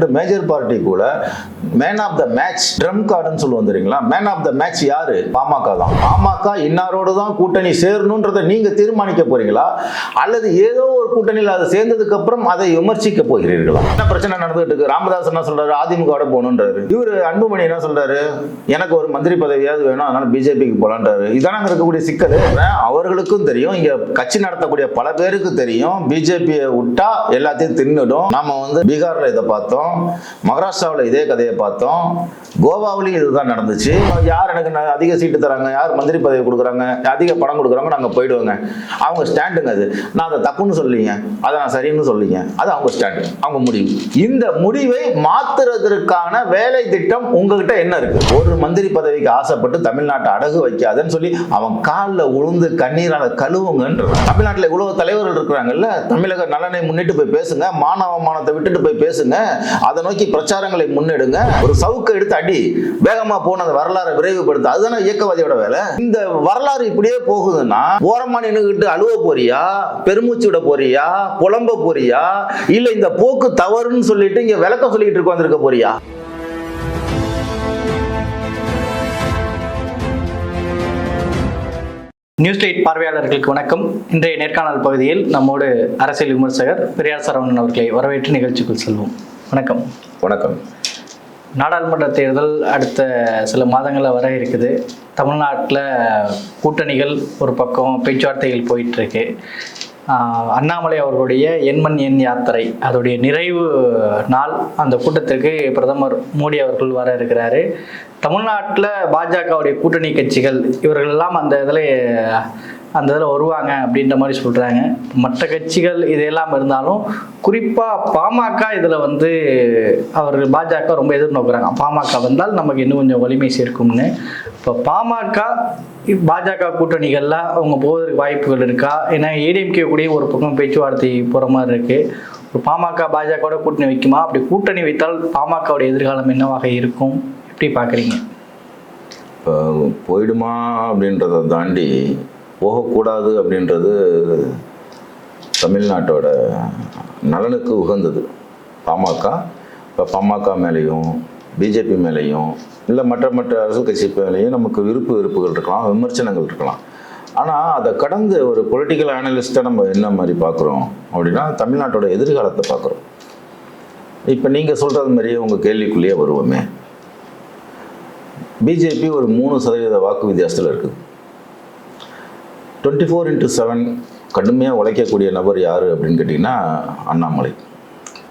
Major party கூட man of the match trump கார்டுன்னு சொல்லுவோம் தெரியுங்களா? மேன் ஆஃப் த மேட்ச் யாரு? பாமக தான். பாமக இன்னாரோடு தான் கூட்டணி சேரணுன்றதை நீங்க தீர்மானிக்க போறீங்களா? அல்லது ஏதோ ஒரு கூட்டணியில் அதை சேர்ந்ததுக்கு அப்புறம் அதை விமர்சிக்க போகிறீர்களா? என்ன பிரச்சனை நடந்துட்டு இருக்கு? ராமதாஸ் என்ன சொல்றாரு? அதிமுக போகணுன்றாரு. இவர் அன்புமணி என்ன சொல்றாரு? எனக்கு ஒரு மந்திரி பதவியாவது வேணும் அதனால பிஜேபிக்கு போலான்றாரு. இதான அங்க இருக்கக்கூடிய சிக்கல். அவர்களுக்கும் தெரியும் இங்க கட்சி நடத்தக்கூடிய பல பேருக்கு தெரியும். பிஜேபியை விட்டா எல்லாத்தையும் தின்னுடும். நாம வந்து பீகார்ல இதை பார்த்தோம். மகாராஷ்டிராவில் இதே கதையை பார்த்தோம். கோவாவிலையும் இதுதான் நடந்துச்சு. யார் எனக்கு அதிக சீட்டு தராங்க? யார் மந்திரி பதவி கொடுக்குறாங்க? அதிக பணம் கொடுக்குறாங்க? நாங்கள் போயிடுவோங்க. அவங்க ஸ்டாண்டுங்க அது. நான் அதை தப்புன்னு சொல்லிங்க அதை நான் சரின்னு சொல்லிங்க அது அவங்க ஸ்டாண்டு. அவங்க முடிவு. இந்த முடிவை மாத்துறதற்கான வேலை திட்டம் உங்ககிட்ட என்ன இருக்கு? ஒரு மந்திரி பதவிக்கு ஆசைப்பட்டு தமிழ்நாட்டை அடகு வைக்காதன்னு சொல்லி அவன் காலில் உளுந்து கண்ணீரால கழுவுங்கன்ற தமிழ்நாட்டில் இவ்வளவு தலைவர்கள் இருக்கிறாங்கல்ல? தமிழக நலனை முன்னிட்டு போய் பேசுங்க. மானவமானத்தை விட்டுட்டு போய் பேசுங்க. அதை நோக்கி பிரச்சாரங்களை முன்னெடுங்க. ஒரு சவுக்கை எடுத்து அடி வேகமா போன அந்த வரலாறை விரைவுபடுத்த அதுதானே இயக்கவாதியோட வேலை. இந்த வரலாறு இப்படியே போகுதுன்னா ஓரமா நின்றுகிட்டு அழுவ போறியா? பெருமூச்சு விட போறியா? புலம்ப போறியா? இல்ல இந்த போக்கு தவறுன்னு சொல்லிட்டு இங்க விளக்கம் சொல்லிட்டு உட்காந்துருக்க வந்திருக்க போறியா? நியூஸ் லைட் பார்வையாளர்களுக்கு வணக்கம். இன்றைய நேர்காணல் பகுதியில் நம்மோடு அரசியல் விமர்சகர் பெரியார் சரவணன் அவர்களை வரவேற்று நிகழ்ச்சிக்குள் செல்வோம். வணக்கம். வணக்கம். நாடாளுமன்ற தேர்தல் அடுத்த சில மாதங்களில் வர இருக்குது. தமிழ்நாட்டில் கூட்டணிகள் ஒரு பக்கம் பேச்சுவார்த்தைகள் போயிட்டு இருக்கு ஆஹ் அண்ணாமலை அவர்களுடைய எண்மண் எண் யாத்திரை அதோடைய நிறைவு நாள் அந்த கூட்டத்திற்கு பிரதமர் மோடி அவர்கள் வர இருக்கிறாரு. தமிழ்நாட்டில் பாஜகவுடைய கூட்டணி கட்சிகள் இவர்கள் எல்லாம் அந்த இதில் அந்த இதில் வருவாங்க அப்படின்ற மாதிரி சொல்கிறாங்க மற்ற கட்சிகள் இதெல்லாம் இருந்தாலும் குறிப்பாக பாமக இதில் வந்து அவர்கள் பாஜக ரொம்ப எதிர்நோக்குறாங்க. பாமக வந்தால் நமக்கு இன்னும் கொஞ்சம் வலிமை சேர்க்கும்னு. இப்போ பாமக பாஜக கூட்டணிகளில் அவங்க போவதற்கு வாய்ப்புகள் இருக்கா? ஏன்னா ஏடிஎம்கே கூடயே ஒரு பக்கம் பேச்சுவார்த்தை போகிற மாதிரி இருக்குது ஒரு பாமக பாஜகவோட கூட்டணி வைக்குமா? அப்படி கூட்டணி வைத்தால் பாமகவோட எதிர்காலம் என்னவாக இருக்கும்? எப்படி பார்க்குறீங்க இப்போ போயிடுமா அப்படின்றத தாண்டி போகக்கூடாது அப்படின்றது தமிழ்நாட்டோட நலனுக்கு உகந்தது. பாமக இப்போ பாமக மேலேயும் பிஜேபி மேலேயும் இல்லை மற்ற மற்ற அரசியல் கட்சி மேலேயும் நமக்கு விருப்பு வெறுப்புகள் இருக்கலாம் விமர்சனங்கள் இருக்கலாம். ஆனால் அதை கடந்து ஒரு பொலிட்டிக்கல் அனலிஸ்ட்டை நம்ம என்ன மாதிரி பார்க்குறோம் அப்படின்னா தமிழ்நாட்டோட எதிர்காலத்தை பார்க்குறோம். இப்போ நீங்கள் சொல்கிறது மாதிரியே உங்கள் கேள்விக்குள்ளேயே வருவோமே. பிஜேபி ஒரு மூணு சதவீத வாக்கு வித்தியாசத்தில் இருக்குது டுவெண்ட்டி ஃபோர் இன்ட்டு செவன் கடுமையாக உழைக்கக்கூடிய நபர் யார் அப்படின்னு கேட்டிங்கன்னா அண்ணாமலை.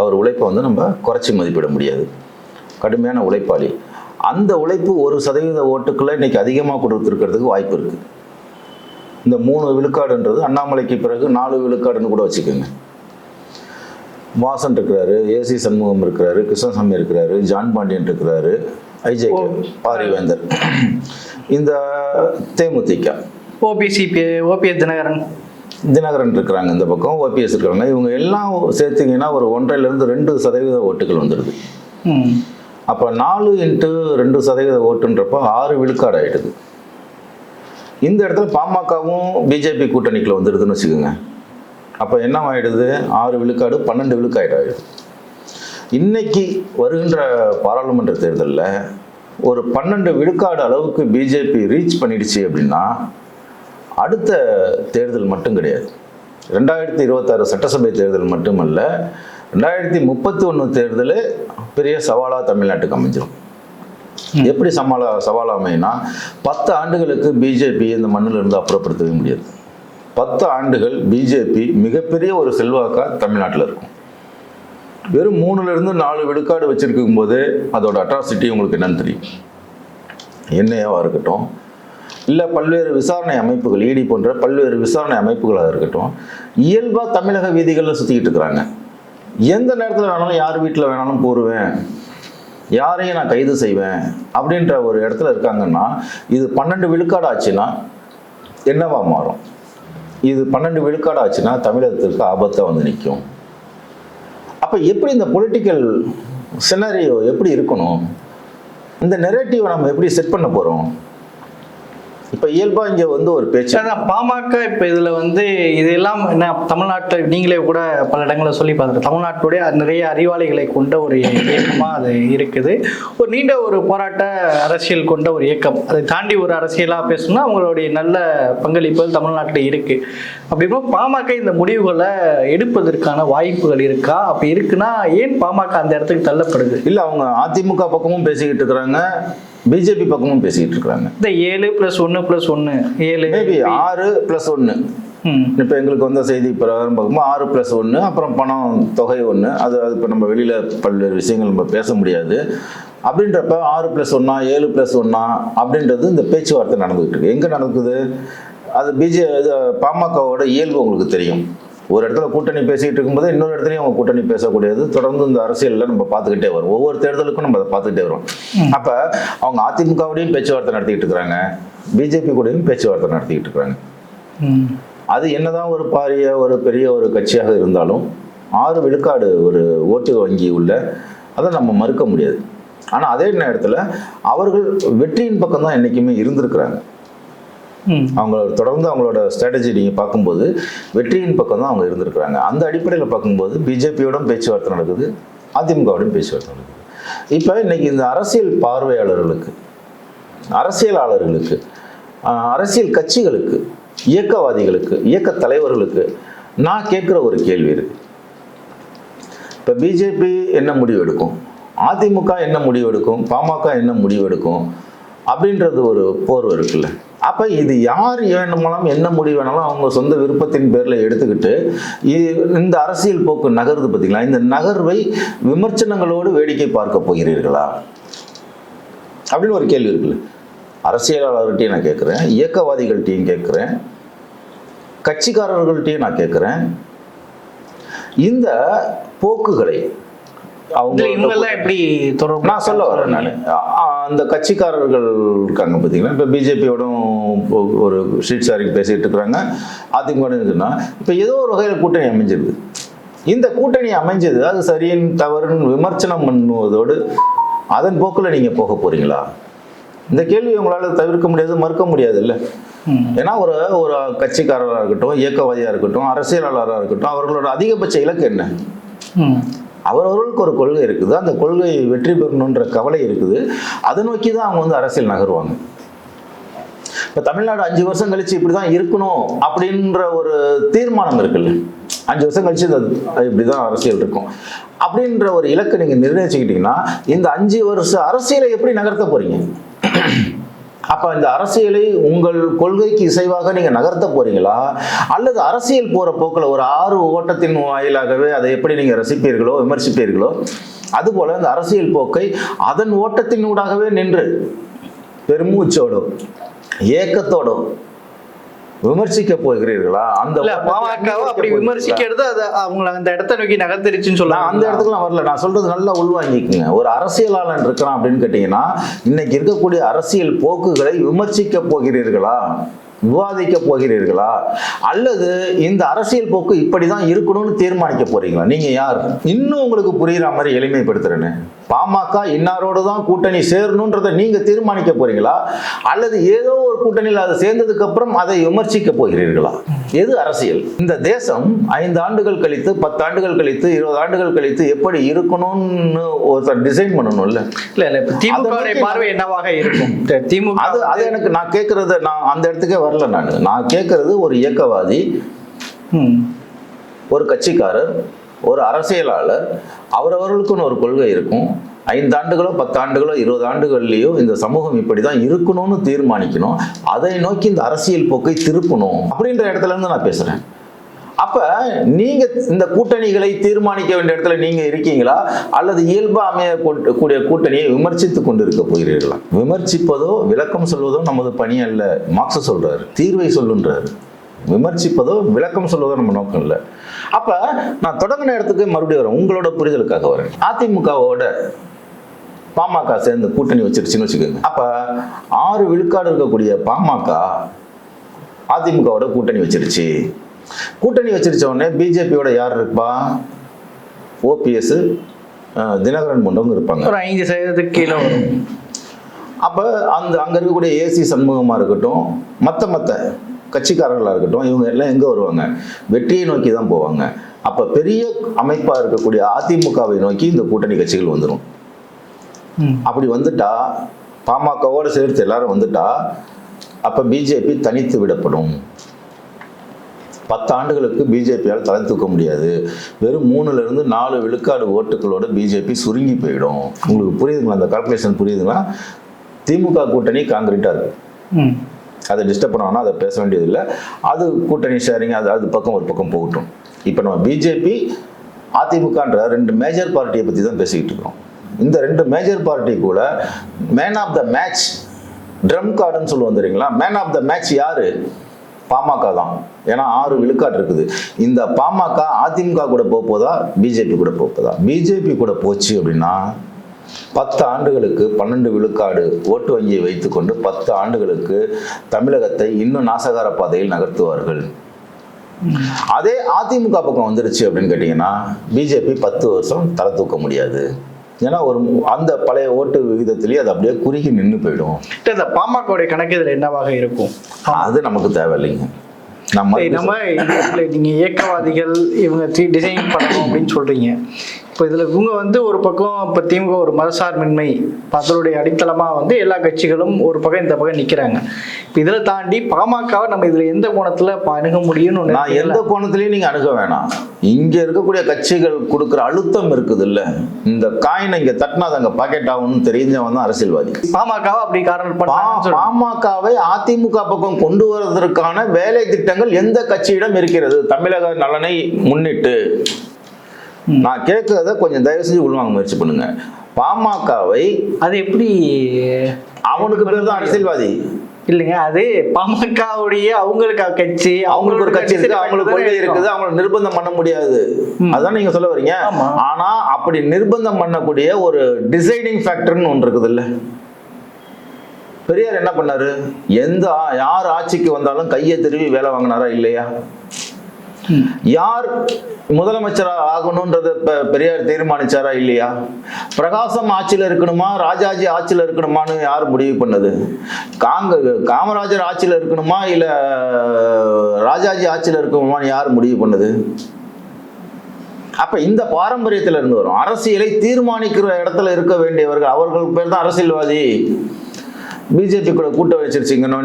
அவர் உழைப்பை வந்து நம்ம குறைச்சி மதிப்பிட முடியாது. கடுமையான உழைப்பாளி. அந்த உழைப்பு ஒரு சதவீத ஓட்டுக்களை இன்னைக்கு அதிகமாக கொடுத்துருக்கிறதுக்கு வாய்ப்பு இருக்குது இந்த மூணு விழுக்காடுன்றது அண்ணாமலைக்கு பிறகு நாலு விழுக்காடுன்னு கூட வச்சுக்கோங்க. வாசன் இருக்கிறாரு ஏசி சண்முகம் இருக்கிறாரு கிருஷ்ணசாமி இருக்கிறாரு ஜான் பாண்டியன் இருக்கிறாரு ஐஜே பாரிவேந்தர். இந்த தேமுதிக. ஓபிசிபி ஓபிஎஸ் தினகரன். தினகரன் இருக்கிறாங்க இந்த பக்கம் ஓபிஎஸ் இருக்கிறாங்க இவங்க எல்லாம் சேர்த்தீங்கன்னா ஒரு ஒன்றரைலேருந்து ரெண்டு சதவீத ஓட்டுகள் வந்துடுது அப்போ நாலு இன்ட்டு ரெண்டு சதவீத ஓட்டுன்றப்போ ஆறு விழுக்காடு ஆயிடுது. இந்த இடத்துல பாமகவும் பிஜேபி கூட்டணிக்குள்ள வந்துடுதுன்னு வச்சுக்கோங்க. அப்போ என்ன ஆயிடுது? ஆறு விழுக்காடு பன்னெண்டு விழுக்காடு ஆயிடுது. இன்னைக்கு வருகின்ற பாராளுமன்ற தேர்தலில் ஒரு பன்னெண்டு விழுக்காடு அளவுக்கு பிஜேபி ரீச் பண்ணிடுச்சு அப்படின்னா அடுத்த தேர்தல் மட்டும் கிடையாது. ரெண்டாயிரத்தி இருபத்தாறு சட்டசபை தேர்தல் மட்டுமல்ல ரெண்டாயிரத்தி முப்பத்தி ஒன்று தேர்தல் பெரிய சவாலாக தமிழ்நாட்டுக்கு அமைஞ்சிரும். எப்படி சமாளா சவால் அமையினா பத்து ஆண்டுகளுக்கு பிஜேபி இந்த மண்ணில் இருந்து அப்புறப்படுத்தவே முடியாது. பத்து ஆண்டுகள் பிஜேபி மிகப்பெரிய ஒரு செல்வாக்கா தமிழ்நாட்டில் இருக்கும். வெறும் மூணுல இருந்து நாலு விழுக்காடு வச்சிருக்கும் போது அதோட அட்ராசிட்டி உங்களுக்கு என்னன்னு தெரியும். என்ஐஏவாக இருக்கட்டும் இல்லை பல்வேறு விசாரணை அமைப்புகள் இடி போன்ற பல்வேறு விசாரணை அமைப்புகளாக இருக்கட்டும் இயல்பாக தமிழக வீதிகளில் சுற்றிக்கிட்டு இருக்கிறாங்க. எந்த நேரத்தில் வேணாலும் யார் வீட்டில் வேணாலும் போடுவேன் யாரையும் நான் கைது செய்வேன் அப்படின்ற ஒரு இடத்துல இருக்காங்கன்னா இது பன்னெண்டு விழுக்காடு ஆச்சுன்னா என்னவா மாறும்? இது பன்னெண்டு விழுக்காடு ஆச்சுன்னா தமிழகத்திற்கு ஆபத்தாக வந்து நிற்கும் அப்போ எப்படி இந்த பொலிட்டிக்கல் சினரியோ எப்படி இருக்கணும்? இந்த நெரேட்டிவை நம்ம எப்படி செட் பண்ண போகிறோம் இப்ப இயல்பா இங்க வந்து ஒரு பேச்சு. அதான் பாமக இப்ப இதுல வந்து இதெல்லாம் என்ன தமிழ்நாட்டில் நீங்களே கூட பல இடங்களில் சொல்லி பார்த்துருக்கோம் தமிழ்நாட்டுடைய நிறைய அறிவாளிகளை கொண்ட ஒரு இயக்கமா அது இருக்குது. ஒரு நீண்ட ஒரு போராட்ட அரசியல் கொண்ட ஒரு இயக்கம். அதை தாண்டி ஒரு அரசியலா பேசணும்னா அவங்களுடைய நல்ல பங்களிப்புகள் தமிழ்நாட்டில் இருக்கு. அப்படிங்கும்போது பாமக இந்த முடிவுகளை எடுப்பதற்கான வாய்ப்புகள் இருக்கா? அப்படி இருக்குன்னா ஏன் பாமக அந்த இடத்துக்கு தள்ளப்படுது? இல்ல அவங்க அதிமுக பக்கமும் பேசிக்கிட்டு இருக்கிறாங்க. பிஜேபி பக்கமும் பேசிக்கிட்டு இருக்கிறாங்க. இந்த ஏழு பிளஸ் ஒன்று பிளஸ் ஒன்று ஏழு. மேபி ஆறு பிளஸ் ஒன்னு ம். இப்போ எங்களுக்கு வந்த செய்தி பிரகாரம் பார்க்கும்போது ஆறு ப்ளஸ் ஒன்று அப்புறம் பணம் தொகை ஒன்று அது அது இப்போ நம்ம வெளியில் பல்வேறு விஷயங்கள் நம்ம பேச முடியாது. அப்படின்றப்ப ஆறு ப்ளஸ் ஒன்றா ஏழு ப்ளஸ் ஒன்றா அப்படின்றது இந்த பேச்சுவார்த்தை நடந்துகிட்டு இருக்கு. எங்கே நடக்குது? அது பிஜே இது பாமகவோட இயல்பு உங்களுக்கு தெரியும். ஒரு இடத்துல கூட்டணி பேசிக்கிட்டு இருக்கும்போது இன்னொரு இடத்துலையும் அவங்க கூட்டணி பேசக்கூடியது. தொடர்ந்து இந்த அரசியலில் நம்ம பார்த்துக்கிட்டே வரும். ஒவ்வொரு தேர்தலுக்கும் நம்ம அதை பார்த்துக்கிட்டே வரோம். அப்போ அவங்க அதிமுகவோடையும் பேச்சுவார்த்தை நடத்திக்கிட்டு இருக்கிறாங்க. பிஜேபி கூடயும் பேச்சுவார்த்தை நடத்திக்கிட்டு இருக்கிறாங்க. அது என்னதான் ஒரு பாரிய ஒரு பெரிய ஒரு கட்சியாக இருந்தாலும் ஆறு விழுக்காடு ஒரு ஓட்டு வங்கி உள்ள அதை நம்ம மறுக்க முடியாது. ஆனால் அதே நேரத்தில் அவர்கள் வெற்றியின் பக்கம் தான் என்றைக்குமே இருந்திருக்கிறாங்க. அவங்க தொடர்ந்து அவங்களோட ஸ்ட்ராட்டஜி நீங்கள் பார்க்கும்போது வெற்றியின் பக்கம் தான் அவங்க இருந்திருக்கிறாங்க. அந்த அடிப்படையில் பார்க்கும்போது பிஜேபியோடும் பேச்சுவார்த்தை நடக்குது அதிமுகவோடும் பேச்சுவார்த்தை நடக்குது. இப்போ இன்னைக்கு இந்த அரசியல் பார்வையாளர்களுக்கு அரசியலாளர்களுக்கு அரசியல் கட்சிகளுக்கு இயக்கவாதிகளுக்கு இயக்க தலைவர்களுக்கு நான் கேட்குற ஒரு கேள்வி இருக்கு. இப்போ பிஜேபி என்ன முடிவு எடுக்கும்? அதிமுக என்ன முடிவு எடுக்கும்? பாமக என்ன முடிவு எடுக்கும்? அப்படின்றது ஒரு போர்வை இருக்குல்ல. அப்போ இது யார் வேண்டுமானாலும் என்ன முடிவு வேணாலும் அவங்க சொந்த விருப்பத்தின் பேரில் எடுத்துக்கிட்டு இ- இந்த அரசியல் போக்கு நகருது பார்த்தீங்களா இந்த நகர்வை விமர்சனங்களோடு வேடிக்கை பார்க்க போகிறீர்களா? அப்படின்னு ஒரு கேள்வி இருக்குல்ல. அரசியலாளர்கிட்டையும் நான் கேட்குறேன் இயக்கவாதிகள்கிட்டையும் கேட்குறேன் கட்சிக்காரர்கள்ட்டையும் நான் கேட்குறேன் இந்த போக்குகளை அவங்க இவங்கெல்லாம் எப்படி தொடர்பு நான் சொல்ல வரேன் நான். அந்த கட்சிக்காரர்கள் இருக்காங்க பார்த்தீங்களா இப்போ பிஜேபியோடும் ஒரு ஸ்ட்ரீட் ஷேரிங் பேசிகிட்டு இருக்கிறாங்க. அதிமுக இருக்குன்னா இப்போ ஏதோ ஒரு வகையில் கூட்டணி அமைஞ்சிருது இந்த கூட்டணி அமைஞ்சது அது சரியின் தவறுன்னு விமர்சனம் பண்ணுவதோடு அதன் போக்கில் நீங்கள் போக போறீங்களா? இந்த கேள்வி உங்களால் தவிர்க்க முடியாது மறுக்க முடியாது இல்லை. ஏன்னா ஒரு ஒரு கட்சிக்காரராக இருக்கட்டும் இயக்கவாதியாக இருக்கட்டும் அரசியலாளராக இருக்கட்டும் அவர்களோட அதிகபட்ச இலக்கு என்ன? ம். அவரவர்களுக்கு ஒரு கொள்கை இருக்குது. அந்த கொள்கை வெற்றி பெறணுன்ற கவலை இருக்குது. அதை நோக்கி தான் அவங்க வந்து அரசியல் நகருவாங்க. இப்போ தமிழ்நாடு அஞ்சு வருஷம் கழிச்சு இப்படி தான் இருக்கணும் அப்படின்ற ஒரு தீர்மானம் இருக்குல்ல. அஞ்சு வருஷம் கழிச்சு இந்த இப்படி தான் அரசியல் இருக்கும். அப்படின்ற ஒரு இலக்கை நீங்கள் நிர்ணயிச்சுக்கிட்டீங்கன்னா இந்த அஞ்சு வருஷ அரசியலை எப்படி நகர்த்த போறீங்க? அப்போ இந்த அரசியலை உங்கள் கொள்கைக்கு இசைவாக நீங்கள் நகர்த்த போறீங்களா? அல்லது அரசியல் போகிற போக்கில் ஒரு ஆறு ஓட்டத்தின் வாயிலாகவே அதை எப்படி நீங்கள் ரசிப்பீர்களோ விமர்சிப்பீர்களோ? அதுபோல இந்த அரசியல் போக்கை அதன் ஓட்டத்தினூடாகவே நின்று பெருமூச்சோடும் ஏக்கத்தோடும் விமர்சிக்க போகிறீர்களா? அந்த பாமகவை அப்படி? விமர்சிக்கிறது அது அவங்கள அந்த இடத்த நோக்கி நகர்ந்துருச்சுன்னு சொல்லலாம் அந்த இடத்துக்குலாம் வரல. நான் சொல்றது நல்லா உள்வாங்கிக்குங்க. ஒரு அரசியலாளன் இருக்கிறான் அப்படின்னு கேட்டீங்கன்னா இன்னைக்கு இருக்கக்கூடிய அரசியல் போக்குகளை விமர்சிக்க போகிறீர்களா? விவாதிக்க போகிறீர்களா? அல்லது இந்த அரசியல் போக்கு இப்படிதான் இருக்கணும்னு தீர்மானிக்க போறீங்களா? நீங்க யார்? இன்னும் உங்களுக்கு புரியுற மாதிரி எளிமைப்படுத்துறேன்னு பாமக இன்னாரோடு தான் கூட்டணி சேரணுன்றதை நீங்க தீர்மானிக்க போறீங்களா? அல்லது ஏதோ ஒரு கூட்டணியில் அது சேர்ந்ததுக்கு அப்புறம் அதை விமர்சிக்க போகிறீர்களா? எது அரசியல்? இந்த தேசம் ஐந்து ஆண்டுகள் கழித்து பத்து ஆண்டுகள் கழித்து இருபது ஆண்டுகள் கழித்து எப்படி இருக்கணும்னு ஒருத்தர் டிசைன் பண்ணணும்ல? இல்ல இல்ல திமுக பார்வை என்னவாக இருக்கும்? திமுக அது அது எனக்கு நான் கேட்கறது நான் அந்த இடத்துக்கே வரல நான். நான் கேட்கறது ஒரு இயக்கவாதி. ஒரு கட்சிக்காரர் ஒரு அரசியலாளர் அவரவர்களுக்குன்னு ஒரு கொள்கை இருக்கும். ஐந்து ஆண்டுகளோ இருபது ஆண்டுகள்லேயோ இந்த சமூகம் இப்படி தான் இருக்கணும்னு தீர்மானிக்கணும். அதை நோக்கி இந்த அரசியல் போக்கை திருப்பணும் அப்படின்ற இடத்துல இருந்து நான் பேசுகிறேன் அப்ப நீங்க இந்த கூட்டணிகளை தீர்மானிக்க வேண்டிய இடத்துல நீங்க இருக்கீங்களா? அல்லது இயல்பா அமையக்கூடிய கூட்டணியை விமர்சித்து கொண்டு இருக்க போகிறீர்களா? விமர்சிப்பதோ விளக்கம் சொல்வதோ நமது பணி அல்ல. மார்க்ஸ் சொல்றாரு தீர்வை சொல்லுன்றாரு. விமர்சிப்பதோ விளக்கம் சொல்வதோ நம்ம நோக்கம் இல்லை. அப்ப நான் தொடங்கின இடத்துக்கு மறுபடியும் வரேன். உங்களோட புரிதலுக்காக வரேன். அதிமுகவோட பாமக சேர்ந்து கூட்டணி வச்சிருச்சுன்னு வச்சுக்கோங்க. அப்ப ஆறு விழுக்காடு இருக்கக்கூடிய பாமக அதிமுகவோட கூட்டணி வச்சிருச்சு. கூட்டணி வச்சிருச்ச உடனே பிஜேபியோட யார் இருப்பா? ஓபிஎஸ் தினகரன் போன்றவங்க இருப்பாங்க. ஒரு ஐந்து சதவீதத்துக்கு கீழே அப்போ அந்த அங்கே இருக்கக்கூடிய ஏசி சண்முகமாக இருக்கட்டும் மற்ற மற்ற கட்சிக்காரர்களாக இருக்கட்டும் இவங்க எல்லாம் எங்கே வருவாங்க? வெற்றியை நோக்கி தான் போவாங்க. அப்போ பெரிய அமைப்பாக இருக்கக்கூடிய அதிமுகவை நோக்கி இந்த கூட்டணி கட்சிகள் வந்துடும். அப்படி வந்துட்டா பாமகவோடு சேர்த்து எல்லாரும் வந்துட்டா அப்போ பிஜேபி தனித்து விடப்படும். பத்து ஆண்டுகளுக்கு பிஜேபியால் தலை தூக்க முடியாது. வெறும் மூணுல இருந்து நாலு விழுக்காடு ஓட்டுகளோட பிஜேபி சுருங்கி போயிடும். உங்களுக்கு புரியுதுங்களா? அந்த கால்குலேஷன் புரியுதுங்களா? திமுக கூட்டணி காங்கிரீட்டாக இருக்கு. அதை டிஸ்டர்ப் பண்ணோம்னா அதை பேச வேண்டியதில்லை. அது கூட்டணி ஷேரிங் அது அது பக்கம் ஒரு பக்கம் போகட்டும். இப்போ நம்ம பிஜேபி அதிமுகன்ற ரெண்டு மேஜர் பார்ட்டியை பற்றி தான் பேசிக்கிட்டு இருக்கோம் இந்த ரெண்டு மேஜர் பார்ட்டி கூட man of the match trump கார்டுன்னு சொல்லுவோம் தெரியுங்களா? மேன் ஆஃப் த மேட்ச் யாரு? பாமக தான். ஏன்னா ஆறு விழுக்காடு இருக்குது. இந்த பாமக அதிமுக கூட போக போதா? பிஜேபி கூட போக போதா? பிஜேபி கூட போச்சு அப்படின்னா பத்து ஆண்டுகளுக்கு பன்னெண்டு விழுக்காடு ஓட்டு வங்கியை வைத்துக்கொண்டு பத்து ஆண்டுகளுக்கு தமிழகத்தை இன்னும் நாசகார பாதையில் நகர்த்துவார்கள். அதே அதிமுக பக்கம் வந்துருச்சு அப்படின்னு கேட்டிங்கன்னா பிஜேபி பத்து வருஷம் தலை தூக்க முடியாது. ஏன்னா ஒரு அந்த பழைய ஓட்டு விகிதத்திலேயே அது அப்படியே குறுகி நின்று போயிடும். இந்த பாமகவுடைய கணக்கு இதுல என்னவாக இருக்கும்? அது நமக்கு தேவையில்லைங்க. நம்ம நம்ம இதுல நீங்க இயக்கவாதிகள் இவங்க டிசைன் பண்ணணும் அப்படின்னு சொல்றீங்க. இப்போ இதுல இவங்க வந்து ஒரு பக்கம் இப்போ திமுக ஒரு மதசார்பின்மை இப்ப அதனுடைய அடித்தளமா வந்து எல்லா கட்சிகளும் ஒரு பக்கம் இந்த பக்கம் நிக்கிறாங்க இப்போ இதுல தாண்டி பாமகவை நம்ம இதுல எந்த கோணத்துல அணுக முடியும்னு நான்? எந்த கோணத்திலையும் நீங்க அணுக வேணாம் இங்க இருக்கக்கூடிய கட்சிகள் கொடுக்குற அழுத்தம் இருக்குது இல்ல இந்த காயினை இங்க தட்டினா அது அங்க பாக்கெட் ஆகணும்னு தெரிஞ்சவன் தான் அரசியல்வாதி பாமகவை அப்படி காரணம். பாமகவை அதிமுக பக்கம் கொண்டு வருவதற்கான வேலை திட்டங்கள் எந்த கட்சியிடம் இருக்கிறது தமிழக நலனை முன்னிட்டு. நான் கேட்கறத கொஞ்சம் தயவு செஞ்சு உள்வாங்க முயற்சி பண்ணுங்க. பாமகவை அது எப்படி? அவனுக்கு பேர் தான் அரசியல்வாதி. இல்லைங்க அது பாமகவுடைய அவங்களுக்கு கட்சி அவங்களுக்கு ஒரு கட்சி இருக்கு அவங்களுக்கு கொள்கை இருக்குது அவங்களை நிர்பந்தம் பண்ண முடியாது. அதான் நீங்க சொல்ல வரீங்க. ஆனா அப்படி நிர்பந்தம் பண்ணக்கூடிய ஒரு டிசைடிங் ஃபேக்டர்னு ஒன்று இருக்குது இல்ல பெரியார் என்ன பண்ணாரு? எந்த யார் ஆட்சிக்கு வந்தாலும் கையை திருவி வேலை வாங்கினாரா இல்லையா. யார் முதலமைச்சரா ஆகணும்ன்றத பெரியார் தீர்மானிச்சாரா இல்லையா? பிரகாசம் ஆட்சியில் இருக்கணுமா? ராஜாஜி ஆட்சியில் இருக்கணுமான்னு யார் முடிவு பண்ணது? காங்க காமராஜர் ஆட்சியில் இருக்கணுமா? இல்ல ராஜாஜி ஆட்சியில் இருக்கணுமான்னு யார் முடிவு பண்ணது? அப்ப இந்த பாரம்பரியத்துல இருந்து வரும். அரசியலை தீர்மானிக்கிற இடத்துல இருக்க வேண்டியவர்கள் அவர்கள் பேர் தான் அரசியல்வாதி. பிஜேபி கூட கூட்டம் வச்சிருச்சிங்கன்னு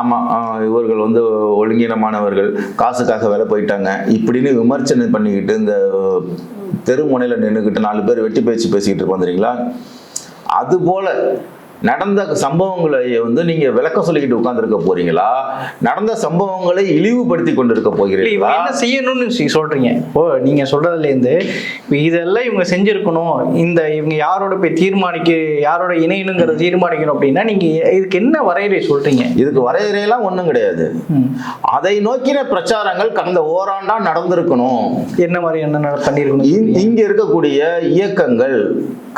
ஆமா இவர்கள் வந்து ஒழுங்கீனமானவர்கள் காசுக்காக வேலை போயிட்டாங்க. இப்படின்னு விமர்சனம் பண்ணிக்கிட்டு இந்த தெருமுனையில நின்றுக்கிட்டு நாலு பேர் வெட்டி பேச்சு பேசிக்கிட்டு இருப்போம் தெரியுங்களா? அது போல நடந்த சம்பவங்களை வந்து நீங்க விளக்கம் சொல்லிக்கிட்டு உட்கார்ந்திருக்க போறீங்களா? நடந்த சம்பவங்களை இழிவுபடுத்தி கொண்டிருக்க இல்ல, இவங்க போகிறீங்களா என்ன செய்யணும்னு சொல்றீங்க? ஓ நீங்க சொல்றதுல இருந்து இப்ப இதெல்லாம் இவங்க செஞ்சிருக்கணும். இந்த இவங்க யாரோட போய் தீர்மானிக்க யாரோட இணையணுங்கிறத தீர்மானிக்கணும் அப்படின்னா நீங்க இதுக்கு என்ன வரையறை சொல்றீங்க? இதுக்கு வரையறையெல்லாம் ஒண்ணும் கிடையாது. அதை நோக்கின பிரச்சாரங்கள் கடந்த ஓராண்டா நடந்திருக்கணும். என்ன மாதிரி என்ன பண்ணிருக்கணும்? இங்க இருக்கக்கூடிய இயக்கங்கள்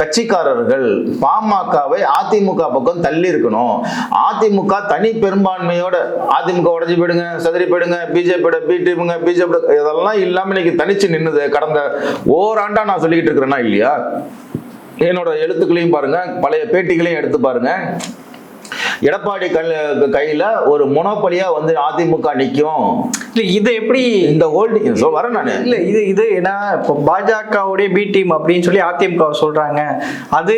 கட்சிக்காரர்கள் பாமகவை அதிமுக பக்கம் தள்ளி இருக்கணும். அதிமுக தனி பெரும்பான்மையோட அதிமுக உடஞ்சி போயிடுங்க சதுரி போயிடுங்க பிஜேபியோட பிடிமுங்க பிஜேபி இதெல்லாம் இல்லாம இன்னைக்கு தனிச்சு நின்னுது. கடந்த ஓராண்டா நான் சொல்லிக்கிட்டு இருக்கிறேன்னா இல்லையா? என்னோட எழுத்துக்களையும் பாருங்க பழைய பேட்டிகளையும் எடுத்து பாருங்க. எடப்பாடி கையில ஒரு முனோப்பலியா வந்து அதிமுக நிக்கும். இல்ல இதை எப்படி இந்த ஹோல்டிங் வரேன் நானு. இல்ல இது இது ஏன்னா இப்போ பாஜகவுடைய பி டீம் அப்படின்னு சொல்லி அதிமுக சொல்றாங்க. அது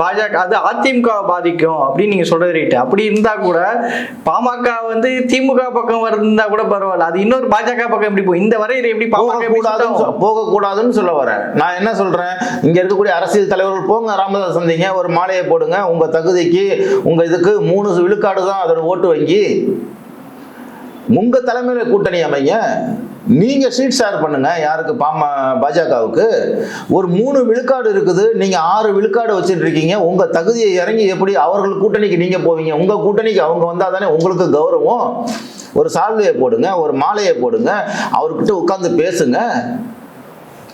பாஜக அது அதிமுக பாதிக்கும் அப்படின்னு நீங்க சொல்றது ரைட்டு அப்படி இருந்தா கூட பாமக வந்து திமுக பக்கம் இருந்தா கூட பரவாயில்ல. அது இன்னொரு பாஜக பக்கம் எப்படி போகும் இந்த வரையில எப்படி போகக்கூடாதுன்னு போகக்கூடாதுன்னு சொல்ல வரேன். நான் என்ன சொல்றேன்? இங்க இருக்கக்கூடிய அரசியல் தலைவர்கள் போங்க ராமதாஸ் சந்திங்க ஒரு மாலையை போடுங்க. உங்க தகுதிக்கு உங்க இதுக்கு மூணு விழுக்காடு தான் அதோட ஓட்டு வங்கி. உங்க தலைமையில கூட்டணி அமைங்க. நீங்க சீட் ஷேர் பண்ணுங்க யாருக்கு? பாம பாஜகவுக்கு. ஒரு மூணு விழுக்காடு இருக்குது நீங்க ஆறு விழுக்காடு வச்சுட்டு இருக்கீங்க. உங்க தகுதியை இறங்கி எப்படி அவர்கள் கூட்டணிக்கு நீங்க போவீங்க? உங்க கூட்டணிக்கு அவங்க வந்தா தானே உங்களுக்கு கௌரவம்? ஒரு சால்வையை போடுங்க ஒரு மாலையை போடுங்க அவர்கிட்ட உட்காந்து பேசுங்க.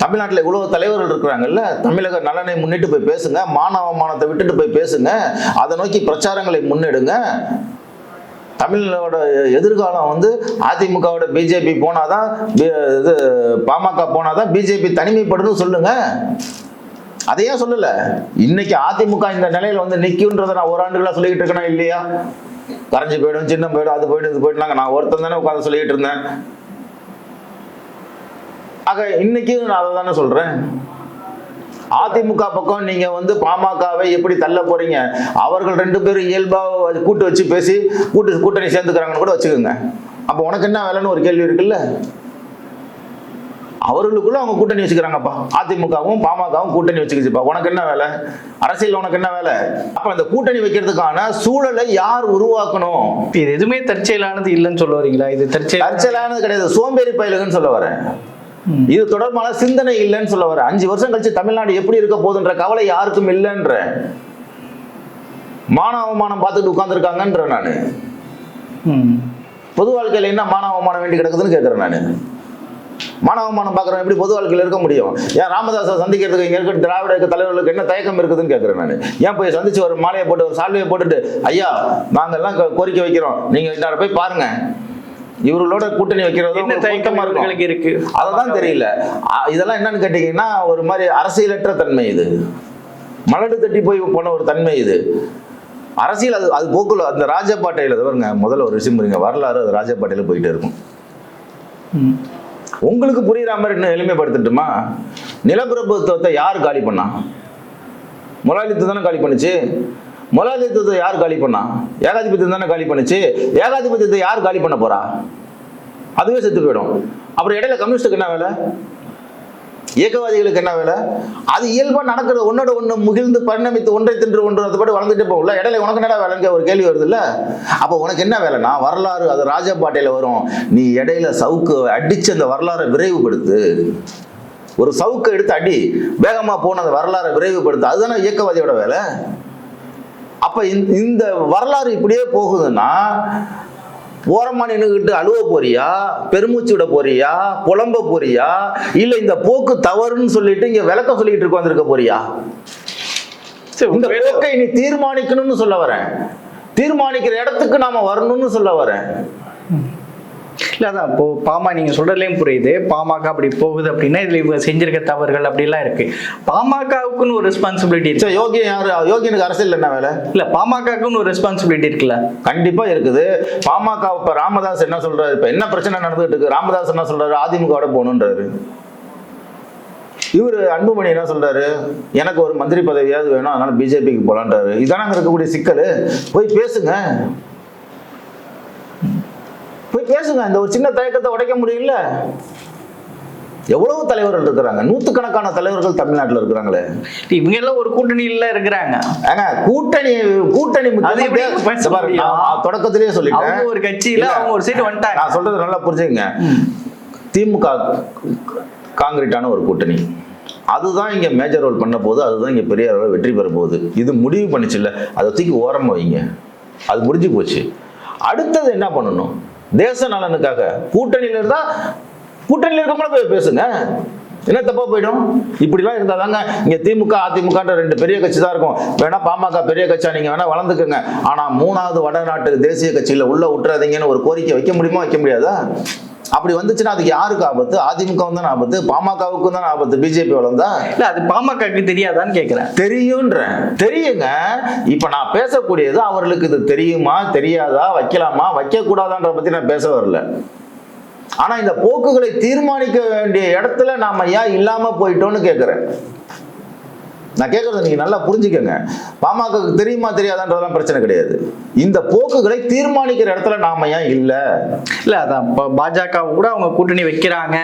தமிழ்நாட்டில் இவ்வளவு தலைவர்கள் இருக்கிறாங்கல்ல தமிழக நலனை முன்னிட்டு போய் பேசுங்க மானவமானத்தை விட்டுட்டு போய் பேசுங்க அதை நோக்கி பிரச்சாரங்களை முன்னெடுங்க. தமிழோட எதிர்காலம் வந்து அதிமுகவோட பிஜேபி போனாதான் இது பாமக போனாதான் பிஜேபி தனிமைப்படுன்னு சொல்லுங்க. அதையே சொல்லல? இன்னைக்கு அதிமுக இந்த நிலையில வந்து நிக்குன்றதை நான் ஒரு ஆண்டுகளா சொல்லிக்கிட்டு இருக்கேனா இல்லையா? கரைஞ்சி போயிடும் சின்னம் போயிடும் அது போயிடும் இது போயிடும் நான் ஒருத்தன் தானே உட்காந்து சொல்லிக்கிட்டு இருந்தேன். ஆக இன்னைக்கு நான் அதை தானே சொல்றேன். அதிமுக பக்கம் நீங்க வந்து பாமகவை எப்படி தள்ள போறீங்க? அவர்கள் ரெண்டு பேரும் இயல்பா கூட்டு வச்சு பேசி கூட்டு கூட்டணி சேர்ந்துக்கிறாங்கன்னு கூட வச்சுக்கோங்க. அப்ப உனக்கு என்ன வேலைன்னு ஒரு கேள்வி இருக்குல்ல? அவர்களுக்குள்ள அவங்க கூட்டணி வச்சுக்கிறாங்கப்பா. அதிமுகவும் பாமகவும் கூட்டணி வச்சுக்கிச்சுப்பா. உனக்கு என்ன வேலை? அரசியல் உனக்கு என்ன வேலை? அப்ப இந்த கூட்டணி வைக்கிறதுக்கான சூழலை யார் உருவாக்கணும்? இது எதுவுமே தற்செயலானது இல்லைன்னு சொல்ல வரீங்களா? இது தற்செயல் தற்செயலானது கிடையாது. சோம்பேறி பயலுகன்னு சொல்ல வரேன். இது தொடர்பான சிந்தனை இல்லைன்னு சொல்ல வரேன் அஞ்சு வருஷம் கழிச்சு தமிழ்நாடு எப்படி இருக்க போகுதுன்ற கவலை யாருக்கும் இல்லைன்ற. மான அவமானம் பார்த்துட்டு உட்கார்ந்துருக்காங்கன்ற நான். பொது வாழ்க்கையில என்ன மான அவமானம் வேண்டி கிடக்குதுன்னு கேட்குறேன் நான். மான அவமானம் பார்க்குறவன் எப்படி பொது வாழ்க்கையில் இருக்க முடியும்? ஏன் ராமதாஸை சந்திக்கிறதுக்கு இங்கே இருக்கிற திராவிட இயக்க தலைவர்களுக்கு என்ன தயக்கம் இருக்குதுன்னு கேட்குறேன் நான். ஏன் போய் சந்திச்சு ஒரு மாலையை போட்டு ஒரு சால்வையை போட்டுட்டு ஐயா நாங்கெல்லாம் கோ- கோரிக்கை வைக்கிறோம். நீங்க இன்னார போய் பாருங்க. இவர்களோட கூட்டணி வைக்கிறது என்ன தயக்கம் இருக்கு? அததான் தெரியல. இதெல்லாம் என்னன்னு கேட்டீங்கன்னா ஒரு மாதிரி அரசியலற்ற தன்மை இது. மலடு தட்டி போய் போன ஒரு தன்மை இது. அரசியல் அது அது போக்குல அந்த ராஜபாட்டையில் பாருங்க முதல்ல ஒரு விஷயம் புரியுங்க. வரலாறு அது ராஜபாட்டையில் போயிட்டே இருக்கும். ம். உங்களுக்கு புரியுற மாதிரி இன்னும் எளிமைப்படுத்தட்டுமா? நிலப்பிரபுத்துவத்தை யார் காலி பண்ணா? முதலாளித்து தானே காலி பண்ணுச்சு. முதலாளித்துவத்தை யார் காலி பண்ணா? ஏகாதிபத்தியம் தானே காலி பண்ணுச்சு. ஏகாதிபத்தியத்தை யார் காலி பண்ண போறா? அதுவே செத்து போயிடும். அப்புறம் இடையில கம்யூனிஸ்டுக்கு என்ன வேலை? இயக்கவாதிகளுக்கு என்ன வேலை? அது இயல்பா நடக்கிறது ஒன்னோட ஒண்ணு முகிழ்ந்து பரிணமித்து ஒன்றை தின்று ஒன்று அது பாட்டு வளர்ந்துட்டு போகல இடையில உனக்கு என்னடா வேலைன்னு ஒரு கேள்வி வருது இல்ல? அப்போ உனக்கு என்ன வேலைன்னா வரலாறு அது ராஜபாட்டையில வரும். நீ இடையில சவுக்கு அடிச்சு அந்த வரலாறை விரைவுபடுத்து. ஒரு சவுக்கை எடுத்து அடி. வேகமா போன அந்த வரலாறை விரைவுபடுத்து. அதுதானே இயக்கவாதியோட வேலை? அப்ப இந்த- வரலாறு இப்படியே போகுதுன்னா ஓரமா நின்றுக்கிட்டு அழுவ போறியா? பெருமூச்சு விட போறியா? புலம்ப போறியா? இல்ல இந்த போக்கு தவறுன்னு சொல்லிட்டு இங்க விளக்கம் சொல்லிட்டு இருக்க வந்திருக்க போறியா? சரி, இந்த போக்கை நீ தீர்மானிக்கணும்னு சொல்ல வரேன் தீர்மானிக்கிற இடத்துக்கு நாம வரணும்னு சொல்ல வரேன் இல்ல அதான் இப்போ பாமா நீங்க சொல்றதுலயும் புரியுது. பாமக அப்படி போகுது அப்படின்னா இதுல இவங்க செஞ்சிருக்க தவறுகள் அப்படிலாம் இருக்கு. பாமகவுக்குன்னு ஒரு ரெஸ்பான்சிபிலிட்டி இருக்கு. யோகியன் யாரு? யோகியனுக்கு அரசியல் என்ன வேலை? இல்ல பாமகவுக்குன்னு ஒரு ரெஸ்பான்சிபிலிட்டி இருக்குல்ல? கண்டிப்பா இருக்குது. பாமக இப்ப ராமதாஸ் என்ன சொல்றாரு? இப்ப என்ன பிரச்சனை நடந்துட்டு இருக்கு? ராமதாஸ் என்ன சொல்றாரு? அதிமுகவோட போகணுன்றாரு. இவர் அன்புமணி என்ன சொல்றாரு? எனக்கு ஒரு மந்திரி பதவியாவது வேணும் அதனால பிஜேபிக்கு போலான்றாரு. இதானே அங்க இருக்கக்கூடிய சிக்கல்? போய் பேசுங்க. போய் பேசுங்க இந்த ஒரு சின்ன தயக்கத்தை உடைக்க முடியல. எவ்வளவு தலைவர்கள் இருக்கிறாங்க? நூத்துக்கணக்கான தலைவர்கள் தமிழ்நாட்டுல இருக்கிறாங்களே. இவங்க எல்லாம் ஒரு கூட்டணியில இருக்கிறாங்க. ஏங்க கூட்டணி கூட்டணி தொடக்கத்திலேயே சொல்லிட்டேன். ஒரு கட்சியில அவங்க ஒரு சீட்டு வந்துட்டாங்க. நான் சொல்றது நல்லா புரிஞ்சுங்க திமுக காங்கிரீட்டான ஒரு கூட்டணி. அதுதான் இங்க மேஜர் ரோல் பண்ண போகுது அதுதான் இங்க பெரிய அளவில் வெற்றி பெற போகுது. இது முடிவு பண்ணுச்சு இல்ல அதை தூக்கி ஓரமா வைங்க. அது முடிஞ்சு போச்சு. அடுத்தது என்ன பண்ணணும்? தேச நலனுக்காக கூட்டணியில் இருந்தா கூட்டணியில் இருக்க போய் பேசுங்க. என்ன தப்பா போயிடும்? இப்படிலாம் இருந்தா தாங்க இங்க திமுக அதிமுகன்ற ரெண்டு பெரிய கட்சி தான் இருக்கும். வேணா பாமக பெரிய கட்சியா நீங்க வேணா வளர்ந்துக்குங்க. ஆனா மூணாவது வடநாட்டு தேசிய கட்சியில உள்ள விட்டுறாதீங்கன்னு ஒரு கோரிக்கை வைக்க முடியுமா? வைக்க முடியாதா? அப்படி வந்துச்சுன்னா அதுக்கு யாருக்கு ஆபத்து? அதிமுகவும் தானே ஆபத்து? பாமகவுக்கும் தானே ஆபத்து? பிஜேபி வளர்ந்தா? இல்ல அது பாமகக்கு தெரியாதான்னு கேக்குறேன். தெரியுன்றேன் தெரியுங்க. இப்ப நான் பேசக்கூடியது அவர்களுக்கு இது தெரியுமா தெரியாதா வைக்கலாமா வைக்க கூடாதான்ற பத்தி நான் பேச வரல. ஆனா இந்த போக்குகளை தீர்மானிக்க வேண்டிய இடத்துல நாம ஏன் இல்லாம போயிட்டோம்னு கேக்குறேன். நான் கேட்கறத நீங்க நல்லா புரிஞ்சுக்கங்க. பாமகக்கு தெரியுமா தெரியாதான்றதெல்லாம் பிரச்சனை கிடையாது. இந்த போக்குகளை தீர்மானிக்கிற இடத்துல நாம ஏன் இல்லை? இல்ல அதான் பாஜக கூட அவங்க கூட்டணி வைக்கிறாங்க.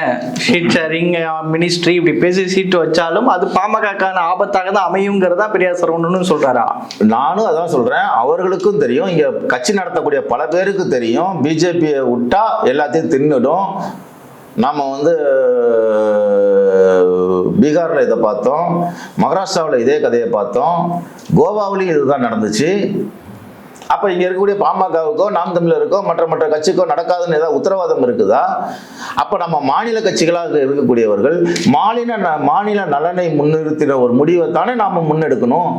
சீட் ஷேரிங் மினிஸ்ட்ரி இப்படி பேசி சீட்டு வச்சாலும் அது பாமகக்கான ஆபத்தாக தான் அமையுங்கிறதா பெரியார் சரவணன்னு சொல்றாரா? நானும் அதான் சொல்றேன். அவர்களுக்கும் தெரியும். இங்க கட்சி நடத்தக்கூடிய பல பேருக்கு தெரியும். பிஜேபியை விட்டா எல்லாத்தையும் தின்னுடும். நாம் வந்து பீகாரில் இதை பார்த்தோம் மகாராஷ்டிராவில் இதே கதையை பார்த்தோம் கோவாவிலையும் இதுதான் நடந்துச்சு. அப்போ இங்கே இருக்கக்கூடிய பாமகவுக்கோ நாம் தமிழருக்கோ மற்ற மற்ற கட்சிக்கோ நடக்காதுன்னு ஏதாவது உத்தரவாதம் இருக்குதா? அப்போ நம்ம மாநில கட்சிகளாக இருக்கக்கூடியவர்கள் மாநில ந- மாநில நலனை முன்னிறுத்தின ஒரு முடிவை தானே நாம் முன்னெடுக்கணும்.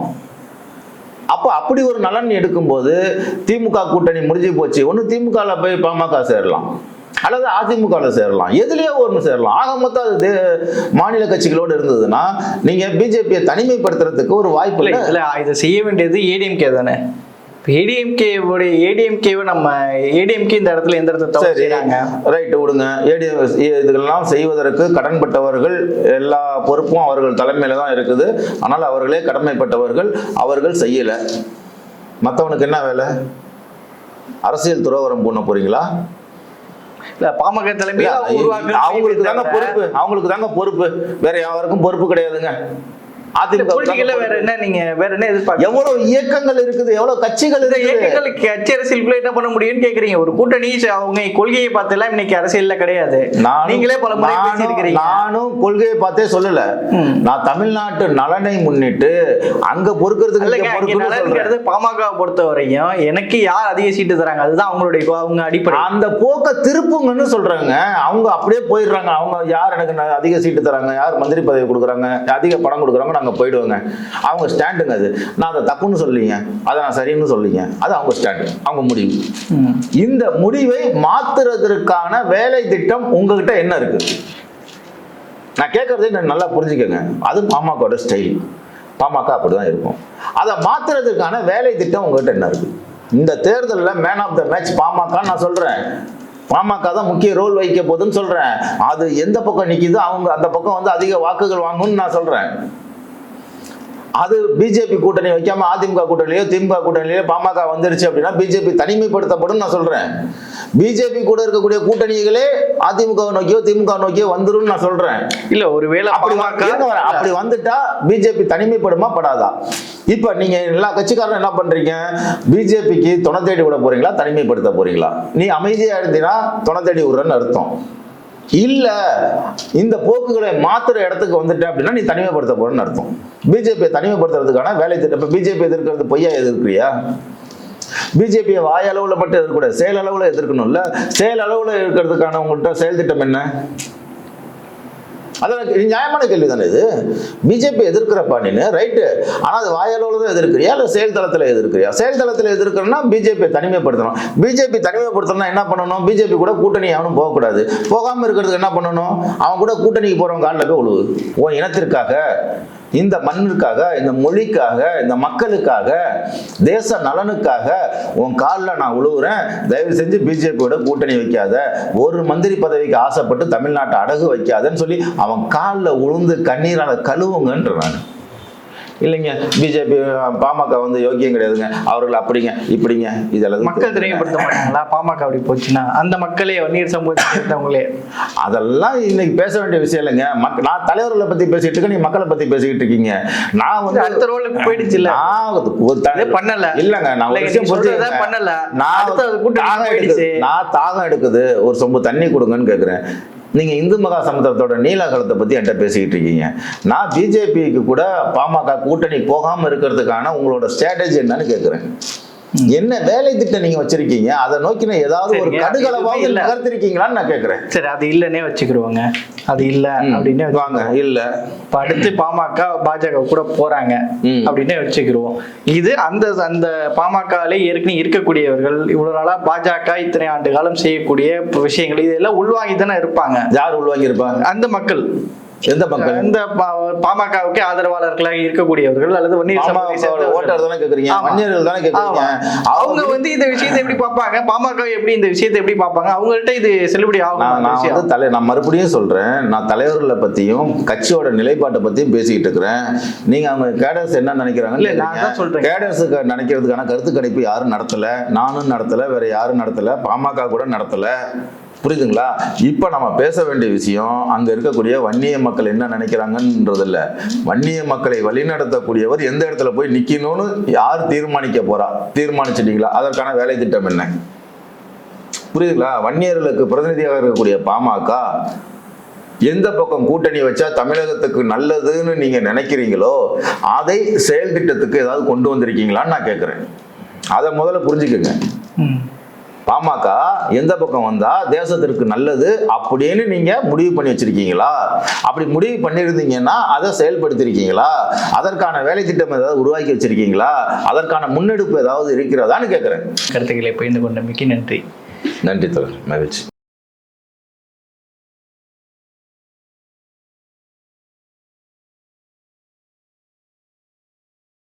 அப்போ அப்படி ஒரு நலன் எடுக்கும்போது திமுக கூட்டணி முடிஞ்சு போச்சு. ஒன்று திமுகவில் போய் பாமக சேரலாம். அல்லது அதிமுகவில் சேரலாம். எதுலயோ ஒன்று சேரலாம். ஆக மொத்தம் அது மாநில கட்சிகளோடு இருந்ததுன்னா நீங்க பிஜேபியை தனிமைப்படுத்துறதுக்கு ஒரு வாய்ப்பு இல்ல இல்லை? இதை செய்ய வேண்டியது ஏடிஎம்கே தானே. ஏடிஎம்கே உடைய ஏடிஎம்கேவை நம்ம ஏடிஎம்கே இந்த இடத்துல எந்த இடத்துல செய்றாங்க? ரைட்டு விடுங்க. ஏடிஎம் இதுக்கெல்லாம் செய்வதற்கு கடன்பட்டவர்கள் எல்லா பொறுப்பும் அவர்கள் தலைமையில தான் இருக்குது. ஆனால் அவர்களே கடமைப்பட்டவர்கள் அவர்கள் செய்யல. மற்றவனுக்கு என்ன வேலை? அரசியல் துறவரம் பண்ண போறீங்களா? இல்ல பாமக தலைமையில அவங்களுக்கு தாங்க பொறுப்பு. அவங்களுக்கு தாங்க பொறுப்பு. வேற யாருக்கும் பொறுப்பு கிடையாதுங்க. பொலிட்டிக்கல்ல வேற. என்ன நீங்க வேற என்ன எதிர்பார்க்க எவ்வளவு இயக்கங்கள் இருக்குது எவ்வளவு கட்சிகள் இருக்குது? இயக்கங்களுக்கு கட்சி அரசியலுக்குள்ள என்ன பண்ண முடியும்னு கேக்குறீங்க. ஒரு கூட்டணி அவங்க கொள்கையை பார்த்து எல்லாம் இன்னைக்கு அரசியல்ல கிடையாது. நீங்களே பல முறை நானும் பேசியிருக்கிறீங்க. நானும் கொள்கையை பார்த்தே சொல்லல. நான் தமிழ்நாட்டு நலனை முன்னிட்டு அங்க பொறுக்கிறதுக்கு பாமக பொறுத்த வரையும் எனக்கு யார் அதிக சீட்டு தராங்க? அதுதான் அவங்களுடைய அவங்க அடிப்படை. அந்த போக்க திருப்புங்கன்னு சொல்றாங்க. அவங்க அப்படியே போயிடுறாங்க. அவங்க யார் எனக்கு அதிக சீட்டு தராங்க? யார் மந்திரி பதவி கொடுக்குறாங்க? அதிக பணம் கொடுக்குறாங்க? நாங்க போயிடுவோங்க. அவங்க ஸ்டாண்டுங்க அது. நான் அதை தப்புன்னு சொல்லீங்க அதை நான் சரின்னு சொல்லீங்க அது அவங்க ஸ்டாண்டு அவங்க முடிவு. இந்த முடிவை மாத்துறதற்கான வேலை திட்டம் உங்ககிட்ட என்ன இருக்கு? நான் கேட்கறதே நான் நல்லா புரிஞ்சுக்கங்க. அது பாமகவோட ஸ்டைல் பாமக அப்படிதான் இருக்கும். அதை மாத்துறதுக்கான வேலை திட்டம் உங்ககிட்ட என்ன இருக்கு? இந்த தேர்தலில் man of the match PMK நான் சொல்றேன். பாமக தான் முக்கிய ரோல் வைக்க போகுதுன்னு சொல்றேன். அது எந்த பக்கம் நிக்குதோ அவங்க அந்த பக்கம் வந்து அதிக வாக்குகள் வாங்கும்னு நான் சொல்றேன். அது பிஜேபி கூட்டணி வைக்காம அதிமுக கூட்டணியிலயோ திமுக கூட்டணியிலயோ பாமக வந்துருச்சு அப்படின்னா பிஜேபி தனிமைப்படுத்தப்படும் நான் சொல்றேன். பிஜேபி கூட இருக்கக்கூடிய கூட்டணிகளே அதிமுக நோக்கியோ திமுக நோக்கியோ வந்துரும் நான் சொல்றேன். இல்ல ஒருவேளை அப்படி. அப்படி வந்துட்டா பிஜேபி தனிமைப்படுமா படாதா? இப்ப நீங்க எல்லா கட்சிக்காரரும் என்ன பண்றீங்க? பிஜேபிக்கு துணை தேடி விட போறீங்களா? தனிமைப்படுத்த போறீங்களா? நீ அமைதியா இருந்தீங்கன்னா துணை தேடி விடுறன்னு அர்த்தம். இல்ல இந்த போக்குகளை மாத்துற இடத்துக்கு வந்துட்ட அப்படின்னா நீ தனிமைப்படுத்த போறன்னு அர்த்தம். பிஜேபியை தனிமைப்படுத்துறதுக்கான வேலை திட்டம். பிஜேபி எதிர்க்கிறது பொய்யா எதிர்க்கிறியா? பிஜேபியை வாயளவில் அளவுல மட்டும் எதிர்க்கூடாது செயல் அளவுல எதிர்க்கணும்ல. செயல் அளவுல இருக்கிறதுக்கான உங்கள்கிட்ட செயல் திட்டம் என்ன? அதான் நியாயமான கேள்வி தானே இது பிஜேபி எதிர்க்கிறப்பா நீனு? ரைட்டு ஆனால் அது வாயளவில் தான் எதிர்க்கிறியா? இல்லை செயல் தளத்தில் எதிர்க்கிறியா செயல் தளத்தில் எதிர்க்கிறனா பிஜேபி தனிமைப்படுத்தணும். பிஜேபி தனிமைப்படுத்தணும்னா என்ன பண்ணணும்? பிஜேபி கூட கூட்டணி அவனும் போகக்கூடாது. போகாமல் இருக்கிறதுக்கு என்ன பண்ணணும்? அவன் கூட கூட்டணிக்கு போகிறவங்க காலில் போய் உழுவு. உன் இனத்திற்காக. இந்த மண்ணிற்காக இந்த மொழிக்காக இந்த மக்களுக்காக தேச நலனுக்காக உன் காலில் நான் உழுவுறேன். தயவு செஞ்சு பிஜேபியோட கூட்டணி வைக்காத. ஒரு மந்திரி பதவிக்கு ஆசைப்பட்டு தமிழ்நாட்டை அடகு வைக்காதன்னு சொல்லி அவன் காலில் உழுந்து கண்ணீரால கழுவுங்கன்றான் இல்லைங்க பிஜேபி பாமக வந்து யோக்கியம் கிடையாதுங்க. அவர்கள் அப்படிங்க இப்படிங்க. இதெல்லாம் மக்கள் தெரியப்படுத்த மாட்டாங்களா? பாமக அப்படி போச்சுன்னா அந்த மக்களே சமூகத்தை சேர்ந்தவங்களே அதெல்லாம் இன்னைக்கு பேச வேண்டிய விஷயம் இல்லைங்க. மக்க நான் தலைவர்களை பத்தி பேசிட்டு இருக்கேன் நீ மக்களை பத்தி பேசிக்கிட்டு இருக்கீங்க. நான் வந்து அடுத்த ரோலுக்கு போயிடுச்சு இல்ல? பண்ணல. இல்லங்க நான். பண்ணல. நான் தாகம் எடுக்குது ஒரு சொம்பு தண்ணி கொடுங்கன்னு கேக்குறேன். நீங்கள் இந்து மகா சமுத்திரத்தோட நீலகலத்தை பற்றி என்கிட்ட பேசிக்கிட்டு இருக்கீங்க. நான் பிஜேபிக்கு கூட பாமக கூட்டணி போகாமல் இருக்கிறதுக்கான உங்களோட ஸ்ட்ராட்டஜி என்னன்னு கேட்குறேன் என்ன வேலை திட்டம் நீங்க வச்சிருக்கீங்க? அதை நோக்கின ஏதாவது ஒரு இல்ல. நகர்த்திருக்கீங்களான்னு நான் கேக்குறேன். சரி அது இல்லைன்னே வச்சுக்கிடுவாங்க அது இல்ல அப்படின்னே வாங்க இல்ல. இப்ப அடுத்து பாமக பாஜக கூட போறாங்க. அப்படின்னே வச்சுக்கிடுவோம் இது அந்த அந்த பாமகலே ஏற்கனவே இருக்கக்கூடியவர்கள் இவ்வளவு நாளா பாஜக இத்தனை ஆண்டு காலம் செய்யக்கூடிய விஷயங்கள் இதெல்லாம் உள்வாங்கி தானே இருப்பாங்க. யார் உள்வாங்கி இருப்பாங்க அந்த மக்கள். எந்த மக்கள் இந்த பா- பாமகவுக்கு ஆதரவாளர்களாக இருக்கக்கூடியவர்கள் அல்லது. ஓட்டர் தானே கேக்குறீங்க. வன்னியர்கள் தானே கேக்குறீங்க. அவங்க வந்து இந்த விஷயத்தை எப்படி பார்ப்பாங்க? பாமக எப்படி இந்த விஷயத்தை எப்படி பார்ப்பாங்க? அவங்கள்ட்ட இது செல்லுபடி ஆகும் நான். வந்து தலை நான் மறுபடியும் சொல்றேன். நான் தலைவர்களை பத்தியும் கட்சியோட நிலைப்பாட்டை பத்தியும் பேசிக்கிட்டு இருக்கிறேன். நீங்க அவங்க கேடர்ஸ் என்ன நினைக்கிறாங்கன்னு இல்ல, நான் சொல்றேன். கேடர்ஸுக்கு நினைக்கிறதுக்கான கருத்து கணிப்பு யாரும் நடத்தல. நானும் நடத்தல வேற யாரும் நடத்தல. பாமக கூட நடத்தல. புரியுதுங்களா? இப்போ நம்ம பேச வேண்டிய விஷயம் அங்கே இருக்கக்கூடிய வன்னிய மக்கள் என்ன நினைக்கிறாங்கன்றதில்ல. வன்னிய மக்களை வழிநடத்தக்கூடியவர் எந்த இடத்துல போய் நிற்கணும்னு யார் தீர்மானிக்க போறா? தீர்மானிச்சிட்டீங்களா? அதற்கான வேலை திட்டம் என்ன? புரியுதுங்களா? வன்னியர்களுக்கு பிரதிநிதியாக இருக்கக்கூடிய பாமக எந்த பக்கம் கூட்டணி வச்சா தமிழகத்துக்கு நல்லதுன்னு நீங்க நினைக்கிறீங்களோ அதை செயல் திட்டத்துக்கு ஏதாவது கொண்டு வந்திருக்கீங்களான்னு நான் கேட்கிறேன் அதை முதல்ல புரிஞ்சுக்கோங்க. பாமக எந்த பக்கம் வந்தா தேசத்திற்கு நல்லது அப்படின்னு நீங்க முடிவு பண்ணி வச்சிருக்கீங்களா? அப்படி முடிவு பண்ணியிருந்தீங்கன்னா அதை செயல்படுத்திருக்கீங்களா அதற்கான வேலை திட்டம் ஏதாவது உருவாக்கி வச்சிருக்கீங்களா? அதற்கான முன்னெடுப்பு ஏதாவது இருக்கிறதான்னு கேட்கிறேன் கருத்துக்களை பகிர்ந்து கொண்ட மிக்க நன்றி. நன்றி தோழர். மகிழ்ச்சி.